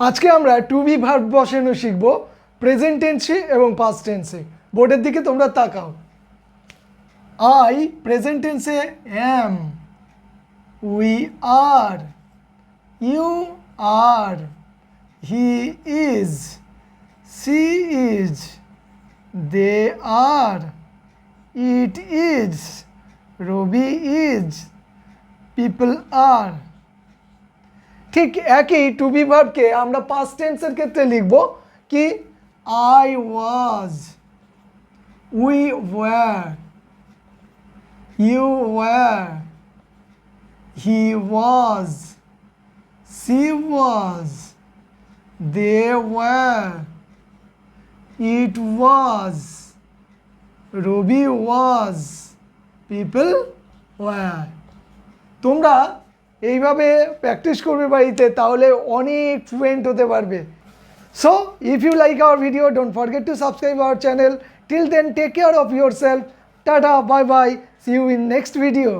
আজকে আমরা two be verb বসানো শিখব প্রেজেন্ট টেন্সে এবং পাস্ট টেন্সে বোর্ডের দিকে তোমরা তাকাও। আই প্রেজেন্ট টেন্সে am we are you are he is she is they are it is Ravi is people are ঠিক একই টু বি ভার্বকে আমরা পাস্ট টেন্সের ক্ষেত্রে লিখব কি I was we were you were he was she was they were it was Rabi was people were তোমরা এইভাবে practice করবে বাড়িতে, তাহলে অনেক ফ্লুয়েন্ট হতে পারবে। So if you like our video don't forget to subscribe our channel till then take care of yourself tata bye bye see you in next video